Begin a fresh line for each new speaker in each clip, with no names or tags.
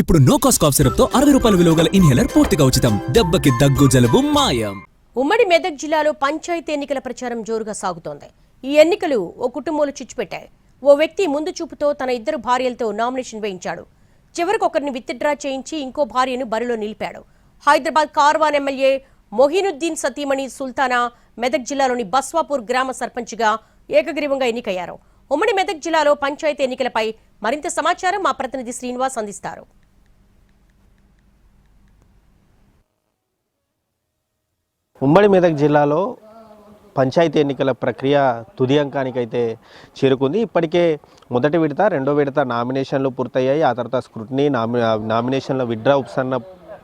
ఇప్పుడు no cost cough సిరప్తో అరవై రూపాయల విలువ గల ఇన్హేలర్ పూర్తిగా ఉచితం. దెబ్బకి దగ్గు జలుబు మాయం.
ఉమ్మడి మెదక్ జిల్లాలో పంచాయతీ ఎన్నికల ప్రచారం జోరుగా సాగుతోంది. ఈ ఎన్నికలు ఓ కుటుంబంలో చిచ్చుపెట్టాయి. ఓ వ్యక్తి ముందు చూపుతో తన ఇద్దరు భార్యలతో నామినేషన్ వేయించాడు. చివరికి ఒకరిని విత్డ్రా చేయించి ఇంకో భార్యను బరిలో నిలిపాడు. హైదరాబాద్ కార్వాన్ ఎమ్మెల్యే మొహినుద్దీన్ సతీమణి సుల్తానా మెదక్ జిల్లాలోని బస్వాపూర్ గ్రామ సర్పంచ్గా ఏకగ్రీవంగా ఎన్నికయ్యారు. ఉమ్మడి మెదక్ జిల్లాలో పంచాయతీ ఎన్నికలపై మరింత సమాచారం మా ప్రతినిధి శ్రీనివాస్ అందిస్తారు.
ఉమ్మడి మెదక్ జిల్లాలో పంచాయతీ ఎన్నికల ప్రక్రియ తుది అంకానికైతే చేరుకుంది. ఇప్పటికే మొదటి విడత రెండో విడత నామినేషన్లు పూర్తయ్యాయి. ఆ తర్వాత స్క్రూటినీ నామి నామినేషన్ల విడ్డ్రా ఉపసన్న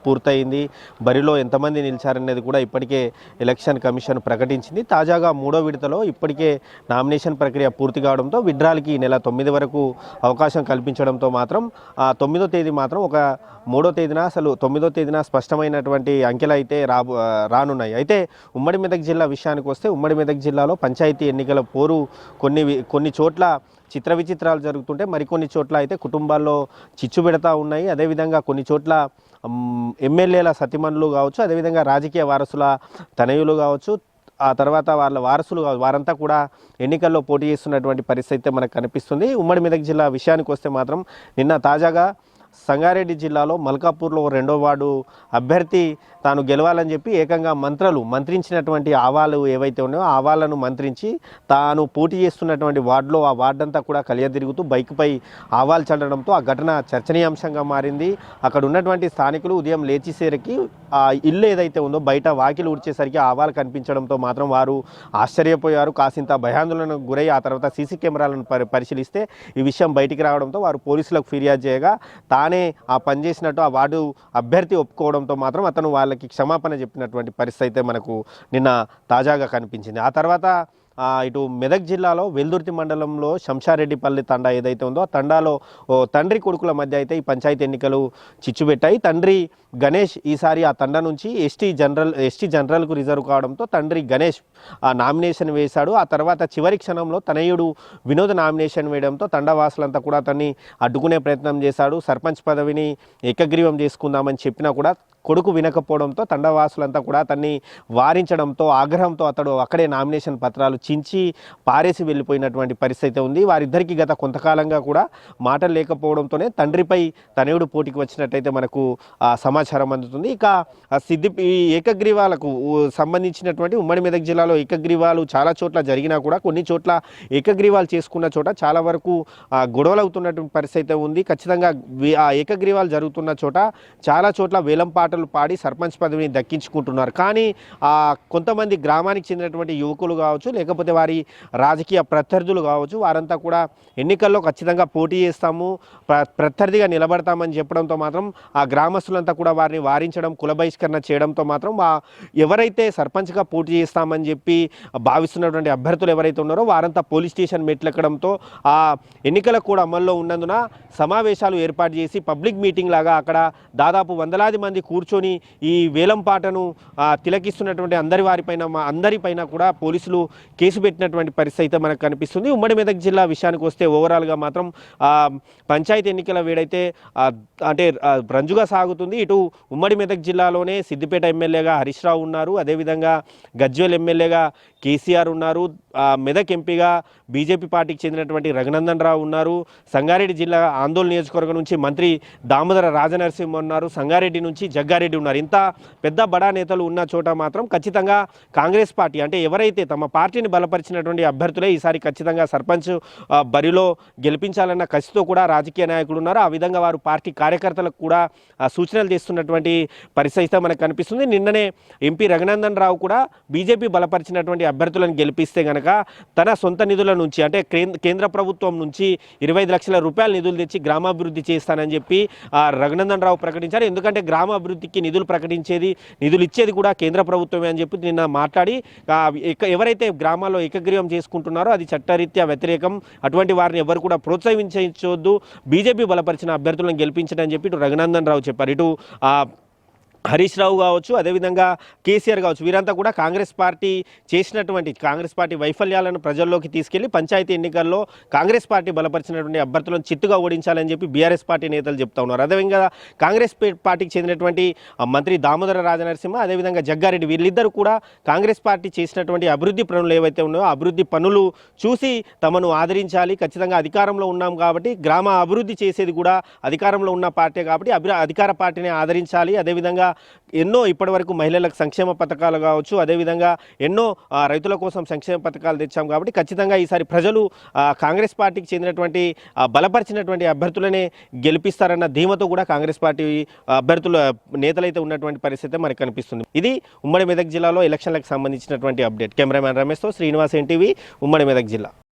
పూర్తయింది. బరిలో ఎంతమంది నిలిచారనేది కూడా ఇప్పటికే ఎలక్షన్ కమిషన్ ప్రకటించింది. తాజాగా మూడో విడతలో ఇప్పటికే నామినేషన్ ప్రక్రియ పూర్తి కావడంతో విడ్రాలకి నెల తొమ్మిది వరకు అవకాశం కల్పించడంతో మాత్రం ఆ తొమ్మిదో తేదీ మాత్రం ఒక మూడో తేదీన అసలు తొమ్మిదో తేదీన స్పష్టమైనటువంటి అంకెలు అయితే రాబో రానున్నాయి. అయితే ఉమ్మడి మెదక్ జిల్లా విషయానికి వస్తే ఉమ్మడి మెదక్ జిల్లాలో పంచాయతీ ఎన్నికల పోరు కొన్ని వి- కొన్ని చోట్ల చిత్ర విచిత్రాలు జరుగుతుంటే మరికొన్ని చోట్ల అయితే కుటుంబాల్లో చిచ్చు పెడతా ఉన్నాయి. అదేవిధంగా కొన్ని చోట్ల ఎమ్మెల్యేల సతిమణులు కావచ్చు అదేవిధంగా రాజకీయ వారసుల తనయులు కావచ్చు ఆ తర్వాత వాళ్ళ వారసులు కావచ్చు వారంతా కూడా ఎన్నికల్లో పోటీ చేస్తున్నటువంటి పరిస్థితి అయితే మనకు కనిపిస్తుంది. ఉమ్మడి మెదక్ జిల్లా విషయానికి వస్తే మాత్రం నిన్న తాజాగా సంగారెడ్డి జిల్లాలో మల్కాపూర్లో రెండో వార్డు అభ్యర్థి తాను గెలవాలని చెప్పి ఏకంగా మంత్రులు మంత్రించినటువంటి ఆవాలు ఏవైతే ఉన్నాయో ఆ ఆవాలను మంత్రించి తాను పోటీ చేస్తున్నటువంటి వార్డులో ఆ వార్డు అంతా కూడా కలియదిరుగుతూ బైక్పై ఆవాలు చల్లడంతో ఆ ఘటన చర్చనీయాంశంగా మారింది. అక్కడ ఉన్నటువంటి స్థానికులు ఉదయం లేచిసేరకి ఇల్లు ఏదైతే ఉందో బయట వాకిలు ఊడ్చేసరికి ఆ ఆవాలు కనిపించడంతో మాత్రం వారు ఆశ్చర్యపోయారు. కాసింత భయాందోళనకు గురై ఆ తర్వాత సీసీ కెమెరాలను పరి పరిశీలిస్తే ఈ విషయం బయటికి రావడంతో వారు పోలీసులకు ఫిర్యాదు చేయగా తానే ఆ పని చేసినట్టు ఆ వార్డు అభ్యర్థి ఒప్పుకోవడంతో మాత్రం అతను వాళ్ళకి క్షమాపణ చెప్పినటువంటి పరిస్థితి అయితే మనకు నిన్న తాజాగా కనిపించింది. ఆ తర్వాత ఇటు మెదక్ జిల్లాలో వెల్దుర్తి మండలంలో శంషారెడ్డిపల్లి తండా ఏదైతే ఉందో ఆ తండాలో ఓ తండ్రి కొడుకుల మధ్య అయితే ఈ పంచాయతీ ఎన్నికలు చిచ్చుపెట్టాయి తండ్రి గణేష్ ఈసారి ఆ తండా నుంచి ఎస్టీ జనరల్ ఎస్టీ జనరల్కు రిజర్వ్ కావడంతో తండ్రి గణేష్ ఆ నామినేషన్ వేశాడు. ఆ తర్వాత చివరి క్షణంలో తనయుడు వినోద్ నామినేషన్ వేయడంతో తండవాసులంతా కూడా అతన్ని అడ్డుకునే ప్రయత్నం చేశాడు. సర్పంచ్ పదవిని ఏకగ్రీవం చేసుకుందామని చెప్పినా కూడా కొడుకు వినకపోవడంతో తండవాసులంతా కూడా అతన్ని వారించడంతో ఆగ్రహంతో అతడు అక్కడే నామినేషన్ పత్రాలు చించి పారేసి వెళ్ళిపోయినటువంటి పరిస్థితి ఉంది. వారిద్దరికీ గత కొంతకాలంగా కూడా మాటలు లేకపోవడంతోనే తండ్రిపై తనయుడు పోటీకి వచ్చినట్టయితే మనకు సమాచారం అందుతుంది. ఇక సిద్ధి ఈ ఏకగ్రీవాలకు సంబంధించినటువంటి ఉమ్మడి మెదక్ జిల్లాలో ఏకగ్రీవాలు చాలా చోట్ల జరిగినా కూడా కొన్ని చోట్ల ఏకగ్రీవాలు చేసుకున్న చోట చాలా వరకు గొడవలు అవుతున్నటువంటి పరిస్థితి అయితే ఉంది. ఖచ్చితంగా ఆ ఏకగ్రీవాలు జరుగుతున్న చోట చాలా చోట్ల వేలం పాటలు పాడి సర్పంచ్ పదవిని దక్కించుకుంటున్నారు. కానీ ఆ కొంతమంది గ్రామానికి చెందినటువంటి యువకులు కావచ్చు లేకపోతే వారి రాజకీయ ప్రత్యర్థులు కావచ్చు వారంతా కూడా ఎన్నికల్లో ఖచ్చితంగా పోటీ చేస్తాము ప్ర- ప్రత్యర్థిగా నిలబడతామని చెప్పడంతో మాత్రం ఆ గ్రామస్తులంతా కూడా వారిని వారించడం కుల బహిష్కరణ చేయడంతో మాత్రం ఎవరైతే సర్పంచ్గా పోటీ చేస్తామని చెప్పి భావిస్తున్నటువంటి అభ్యర్థులు ఎవరైతే ఉన్నారో వారంతా పోలీస్ స్టేషన్ మెట్లెక్కడంతో ఆ ఎన్నికలకు కూడా అమల్లో ఉన్నందున సమావేశాలు ఏర్పాటు చేసి పబ్లిక్ మీటింగ్ లాగా అక్కడ దాదాపు వందలాది మంది కూర్చొని ఈ వేలం పాటను తిలకిస్తున్నటువంటి అందరి వారిపైన మా అందరిపైన కూడా పోలీసులు కేసు పెట్టినటువంటి పరిస్థితి అయితే మనకు కనిపిస్తుంది. ఉమ్మడి మెదక్ జిల్లా విషయానికి వస్తే ఓవరాల్గా మాత్రం పంచాయతీ ఎన్నికల వేడైతే అంటే రంజుగా సాగుతుంది. ఇటు ఉమ్మడి మెదక్ జిల్లాలోనే సిద్దిపేట ఎమ్మెల్యేగా హరీష్ రావు ఉన్నారు. అదేవిధంగా గజ్వేల్ ఎమ్మెల్యేగా కేసీఆర్ ఉన్నారు. మెదక్ ఎంపీగా బీజేపీ పార్టీకి చెందినటువంటి రఘునందన్ రావు ఉన్నారు. సంగారెడ్డి జిల్లా ఆందోళన నియోజకవర్గం నుంచి మంత్రి దామోదర రాజనరసింహ ఉన్నారు. సంగారెడ్డి నుంచి జగ్గారెడ్డి ఉన్నారు. ఇంత పెద్ద బడా నేతలు ఉన్న చోట మాత్రం ఖచ్చితంగా కాంగ్రెస్ పార్టీ అంటే ఎవరైతే తమ పార్టీని బలపరిచినటువంటి అభ్యర్థులే ఈసారి ఖచ్చితంగా సర్పంచ్ బరిలో గెలిపించాలన్న కసితో కూడా రాజకీయ నాయకులు ఉన్నారు. ఆ విధంగా వారు పార్టీ కార్యకర్తలకు కూడా సూచనలు చేస్తున్నటువంటి పరిస్థితి మనకు కనిపిస్తుంది. నిన్ననే ఎంపీ రఘునందన్ రావు కూడా బీజేపీ బలపరిచినటువంటి అభ్యర్థులను గెలిపిస్తే గనక తన సొంత నిధుల నుంచి అంటే కేంద్ర కేంద్ర ప్రభుత్వం నుంచి ఇరవై లక్షల రూపాయల నిధులు తెచ్చి గ్రామాభివృద్ధి చేస్తానని చెప్పి ఆ, రఘునందన్ రావు ప్రకటించారు. ఎందుకంటే గ్రామాభివృద్ధికి నిధులు ప్రకటించేది నిధులు ఇచ్చేది కూడా కేంద్ర ప్రభుత్వమే అని చెప్పి నిన్న మాట్లాడి ఎవరైతే గ్రామాల్లో ఏకగ్రీవం చేసుకుంటున్నారో అది చట్టరీత్యా వ్యతిరేకం. అటువంటి వారిని ఎవరు కూడా ప్రోత్సహించవద్దు. బీజేపీ బలపరిచిన అభ్యర్థులను గెలిపించడం చెప్పి ఇటు రఘునందన్ రావు చెప్పారు. ఇటు హరీష్ రావు కావచ్చు అదేవిధంగా కేసీఆర్ కావచ్చు వీరంతా కూడా కాంగ్రెస్ పార్టీ చేసినటువంటి కాంగ్రెస్ పార్టీ వైఫల్యాలను ప్రజల్లోకి తీసుకెళ్ళి పంచాయతీ ఎన్నికల్లో కాంగ్రెస్ పార్టీ బలపరిచినటువంటి అభ్యర్థులను చిత్తుగా ఓడించాలని చెప్పి బీఆర్ఎస్ పార్టీ నేతలు చెప్తా ఉన్నారు. అదేవిధంగా కాంగ్రెస్ పార్టీకి చెందినటువంటి ఆ, మంత్రి దామోదర రాజనరసింహ అదేవిధంగా జగ్గారెడ్డి వీళ్ళిద్దరూ కూడా కాంగ్రెస్ పార్టీ చేసినటువంటి అభివృద్ధి పనులు ఏవైతే ఉన్నాయో అభివృద్ధి పనులు చూసి తమను ఆదరించాలి. ఖచ్చితంగా అధికారంలో ఉన్నాం కాబట్టి గ్రామ అభివృద్ధి చేసేది కూడా అధికారంలో ఉన్న పార్టీ కాబట్టి అధికార పార్టీని ఆదరించాలి. అదేవిధంగా ఎన్నో ఇప్పటివరకు మహిళలకు సంక్షేమ పథకాలు కావచ్చు అదేవిధంగా ఎన్నో రైతుల కోసం సంక్షేమ పథకాలు తెచ్చాం కాబట్టి ఖచ్చితంగా ఈసారి ప్రజలు కాంగ్రెస్ పార్టీకి చెందినటువంటి బలపరిచినటువంటి అభ్యర్థులనే గెలిపిస్తారన్న ధీమతో కూడా కాంగ్రెస్ పార్టీ అభ్యర్థుల నేతలైతే ఉన్నటువంటి పరిస్థితి మనకు కనిపిస్తుంది. ఇది ఉమ్మడి మెదక్ జిల్లాలో ఎలక్షన్లకు సంబంధించినటువంటి అప్డేట్. కెమెరామ్యాన్ రమేష్తో శ్రీనివాస్ ఎన్టీవీ ఉమ్మడి మెదక్ జిల్లా.